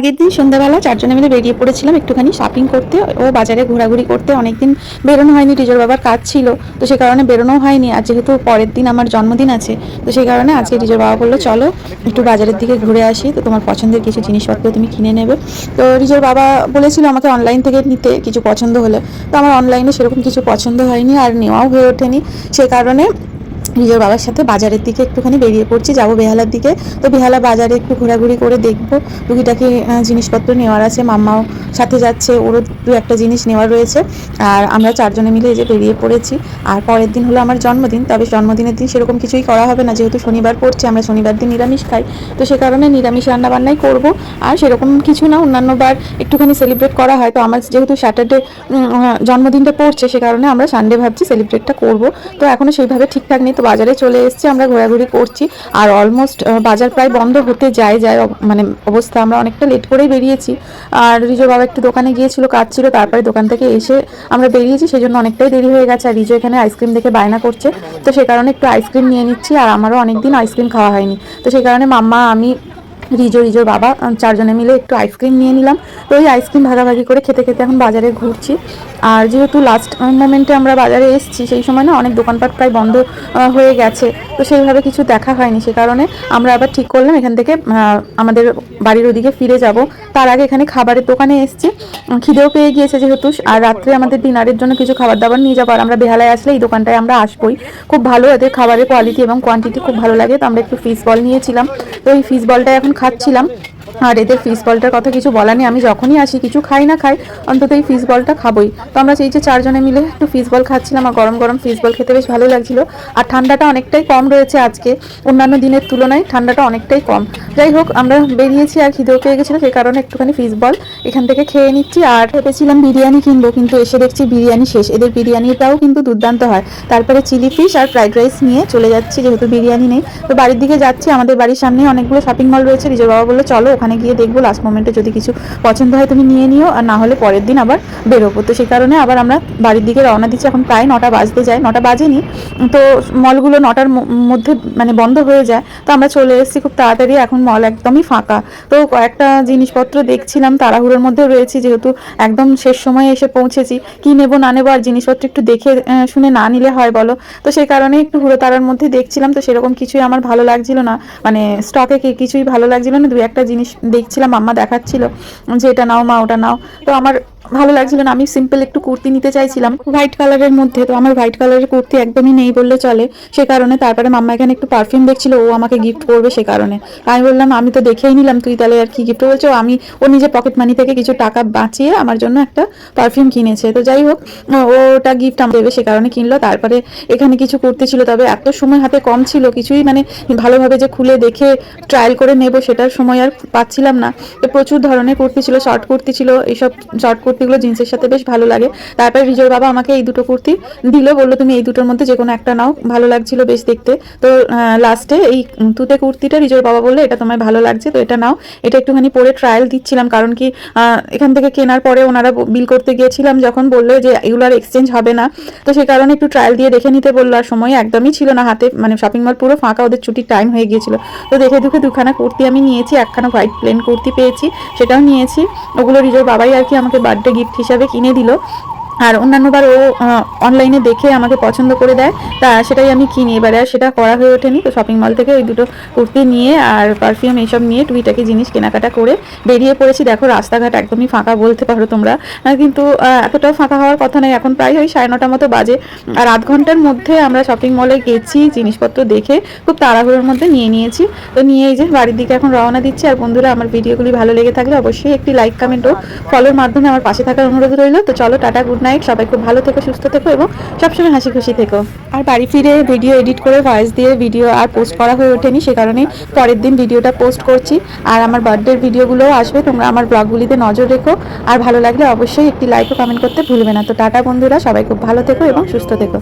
আগের দিন সন্ধ্যাবেলা চারজনে মিলে বেরিয়ে পড়েছিলাম একটুখানি শপিং করতে। ও বাজারে ঘোরাঘুরি করতে। অনেকদিন বেরোনো হয়নি টিজোর বাবার কাজ ছিল। তো সে কারণে বেরোনো হয়নি। আর যেহেতু পরের দিন আমার জন্মদিন আছে, তো সেই কারণে আজকে টিজোর বাবা বলল, চলো একটু বাজারের দিকে ঘুরে আসি। তো তোমার পছন্দের কিছু জিনিসপত্র তুমি কিনে নেবে। তো রিজোর বাবা বলেছিল আমাকে অনলাইন থেকে নিতে কিছু পছন্দ হলে। তো আমার অনলাইনে সেরকম কিছু পছন্দ হয়নি আর নেওয়াও হয়ে ওঠেনি। সেই কারণে নিজের বাবার সাথে বাজারের দিকে একটুখানি বেরিয়ে পড়ছি, যাব বেহালার দিকে। তো বেহালা বাজারে একটু ঘোরাঘুরি করে দেখব। টুকিটাকি জিনিসপত্র নেওয়ার আছে, মাম্মাও সাথে যাচ্ছে, ওরও দু একটা জিনিস নেওয়ার রয়েছে। আর আমরা চারজনে মিলে এই যে বেরিয়ে পড়েছি। আর পরের দিন হলো আমার জন্মদিন, তবে জন্মদিনের দিন সেরকম কিছুই করা হবে না। যেহেতু শনিবার পড়ছে, আমরা শনিবার দিন নিরামিষ খাই। তো সে কারণে নিরামিষ রান্নাবান্নাই করব। আর সেরকম কিছু না, অন্যান্য বার একটুখানি সেলিব্রেট করা হয়। তো আমার যেহেতু স্যাটারডে জন্মদিনটা পড়ছে, সে কারণে আমরা সানডে ভাবছি সেলিব্রেটটা করব। তো এখনও সেইভাবে ঠিকঠাক নেই। তো বাজারে চলে এসেছি, আমরা ঘোরাঘুরি করছি। আর অলমোস্ট বাজার প্রায় বন্ধ হতে যায় যায় মানে অবস্থা, আমরা অনেকটা লেট করেই বেরিয়েছি। আর রিজো বাবা একটু দোকানে গিয়েছিল, কাজ ছিল, তারপরে দোকান থেকে এসে আমরা বেরিয়েছি সেই জন্য অনেকটাই দেরি হয়ে গেছে। আর রিজো এখানে আইসক্রিম দেখে বায়না করছে। তো সে কারণে একটু আইসক্রিম নিয়ে নিচ্ছি, আর আমারও অনেকদিন আইসক্রিম খাওয়া হয়নি। তো সেই কারণে মাম্মা, আমি, রিজো, রিজোর বাবা, চারজনে মিলে একটু আইসক্রিম নিয়ে নিলাম। তো ওই আইসক্রিম ভাগাভাগি করে খেতে খেতে এখন বাজারে ঘুরছি। আর যেহেতু লাস্ট মোমেন্টে আমরা বাজারে এসেছি, সেই সময় না অনেক দোকানপাট প্রায় বন্ধ হয়ে গেছে। তো সেইভাবে কিছু দেখা হয়নি, সে কারণে আমরা আবার ঠিক করলাম এখান থেকে আমাদের বাড়ির ওদিকে ফিরে যাব। তার আগে এখানে খাবারের দোকানে এসেছি। খিদেও পেয়ে গিয়েছে যেহেতু, আর রাত্রে আমাদের ডিনারের জন্য কিছু খাবার দাবার নিয়ে যাব। আর আমরা বেহালায় আসলে এই দোকানটায় আমরা আসবোই। খুব ভালো এদের খাবারের কোয়ালিটি এবং কোয়ান্টিটি খুব ভালো লাগে। তো আমরা একটু ফিস বল নিয়েছিলাম। তো এই ফিস বলটা এখন খাচ্ছিলাম। আর এদের ফিস বলটার কথা কিছু বলা নেই। আমি যখনই আসি, কিছু খাই না খাই, অন্তত এই ফিস বলটা খাবোই। তো আমরা সেই যে চারজনে মিলে একটু ফিস বল খাচ্ছিলাম আর গরম গরম ফিস বল খেতে বেশ ভালো লাগছিল। আর ঠান্ডাটা অনেকটাই কম রয়েছে আজকে। অন্যান্য দিনের তুলনায় ঠান্ডাটা অনেকটাই কম। যাই হোক, আমরা বেরিয়েছি আর খিদেও পেয়ে গেছিল, সেই কারণে একটুখানি ফিস বল এখান থেকে খেয়ে নিচ্ছি। আর ভেবেছিলাম বিরিয়ানি কিনবো, কিন্তু এসে দেখছি বিরিয়ানি শেষ। এদের বিরিয়ানিটাও কিন্তু দুর্দান্ত হয়। তারপরে চিলি ফিশ আর ফ্রাইড রাইস নিয়ে চলে যাচ্ছি, যেহেতু বিরিয়ানি নেই। তো বাড়ির দিকে যাচ্ছি, আমাদের বাড়ির সামনে অনেকগুলো শপিং মল রয়েছে। রিজর বাবা বলল, চলো ওখানে গিয়ে দেখব লাস্ট মোমেন্টে যদি কিছু পছন্দ হয় তুমি নিয়ে নিও, আর না হলে পরের দিন আবার বেরোবো। তো সেই কারণে আবার আমরা বাড়ির দিকে রওনা দিচ্ছি। এখন প্রায় নটা বাজতে যায়, নটা বাজেনি। তো মলগুলো নটার মধ্যে মানে বন্ধ হয়ে যায়। তো আমরা চলে এসেছি খুব তাড়াতাড়ি, এখন মল একদমই ফাঁকা। তো কয়েকটা জিনিসপত্র দেখছিলাম, তাড়াহুড়োর মধ্যে রয়েছি, যেহেতু একদম শেষ সময়ে এসে পৌঁছেছি। কি নেব, না নেব, আর জিনিসপত্র একটু দেখে শুনে না নিলে হয় বলো? তো সেই কারণে একটু হুড়ো তাড়ার মধ্যে দেখছিলাম। তো সেরকম কিছুই আমার ভালো লাগছিল না। মানে স্টকে কিছুই ভালো লাগছিল না। দু একটা জিনিস দেখছিলাম, আম্মা দেখাচ্ছিল যে এটা নাও, মা ওটা নাও। তো আমার ভালো লাগছিল না, আমি সিম্পল একটু কুর্তি নিতে চাইছিলাম। হোয়াইট কালারের মধ্যে তো আমার হোয়াইট কালারের কুর্তি একদমই নেই বললে চলে। সে কারণে তারপরে মাম্মা এখানে একটু পারফিউম দেখছিল, ও আমাকে গিফট করবে সে কারণে। আমি বললাম, আমি তো দেখেই নিলাম, তুই তাহলে আর কি গিফট বলছো আমি, ও নিজে পকেট মানি থেকে কিছু টাকা বাঁচিয়ে আমার জন্য একটা পারফিউম কিনেছে। তো যাই হোক ওটা গিফট আমার দেবে সে কারণে কিনলো। তারপরে এখানে কিছু কুর্তি ছিল, তবে এত সময় হাতে কম ছিল, কিছুই মানে ভালোভাবে যে খুলে দেখে ট্রায়াল করে নেব সেটার সময় আর পাচ্ছিলাম না। তো প্রচুর ধরনের কুর্তি ছিল শর্ট কুর্তি ছিল। এইসব শর্ট কুর্তিগুলো জিন্সের সাথে বেশ ভালো লাগে। তারপরে রিজোর বাবা আমাকে এই দুটো কুর্তি দিল, বলল, তুমি এই দুটোর মধ্যে যে কোনো একটা নাও, ভালো লাগছিল বেশ দেখতে। তো লাস্টে এই তুতে কুর্তিটা রিজোর বাবা বলল, এটা তোমায় ভালো লাগছে, তো এটা নাও। এটা একটুখানি পরে ট্রায়াল দিচ্ছিলাম, কারণ কি এখান থেকে কেনার পরে ওনারা বিল করতে গিয়েছিলাম, যখন বলল যে এগুলো আর এক্সচেঞ্জ হবে না। তো সেই কারণে একটু ট্রায়াল দিয়ে দেখে নিতে বলল, আর সময় একদমই ছিল না, হাতে মানে শপিং মল পুরো ফাঁকা, ওদের ছুটির টাইম হয়ে গিয়েছিল। তো দেখে দুখে দুখানা কুর্তি আমি নিয়েছি, একখানা হোয়াইট প্লেন কুর্তি পেয়েছি সেটাও নিয়েছি। ওগুলো রিজোর বাবাই আর কি আমাকে বার্থডে গিফট হিসাবে কিনে দিল। আর অন্যান্যবার ও অনলাইনে দেখে আমাকে পছন্দ করে দেয়। তা সেটাই আমি কিনি। এবারে আর সেটা করা হয়ে ওঠেনি। তো শপিং মল থেকে ওই দুটো কুর্তি নিয়ে আর পারফিউম এইসব নিয়ে টুইটাকি জিনিস কেনাকাটা করে বেরিয়ে পড়েছি। দেখো রাস্তাঘাট একদমই ফাঁকা বলতে পারো তোমরা। কিন্তু আহ, এতটাও ফাঁকা হওয়ার কথা নয়। এখন প্রায় ওই সাড়ে নটার মতো বাজে। আর আধ ঘণ্টার মধ্যে আমরা শপিং মলে গেছি জিনিসপত্র দেখে খুব তাড়াহুড়োর মধ্যে নিয়ে নিয়েছি। তো নিয়ে এই যে বাড়ির দিকে এখন রওনা দিচ্ছি। আর বন্ধুরা আমার ভিডিওগুলি ভালো লেগে থাকলে অবশ্যই একটি লাইক কমেন্ট ও ফলোর মাধ্যমে আমার পাশে থাকার অনুরোধ রইল। তো চলো টাটা গুড নাইট সবাই খুব ভালো থেকো, সুস্থ থেকো এবং সবসময় হাসি খুশি থেকো। আর বাড়ি ফিরে ভিডিও এডিট করে ভয়েস দিয়ে ভিডিও আর পোস্ট করা হয়ে ওঠেনি, সে কারণে পরের দিন ভিডিওটা পোস্ট করছি। আর আমার বার্থডের ভিডিওগুলোও আসবে, তোমরা আমার ব্লগগুলিতে নজর রেখো। আর ভালো লাগলে অবশ্যই একটি লাইক ও কমেন্ট করতে ভুলবে না। তো টাটা বন্ধুরা, সবাই খুব ভালো থেকো এবং সুস্থ থেকো।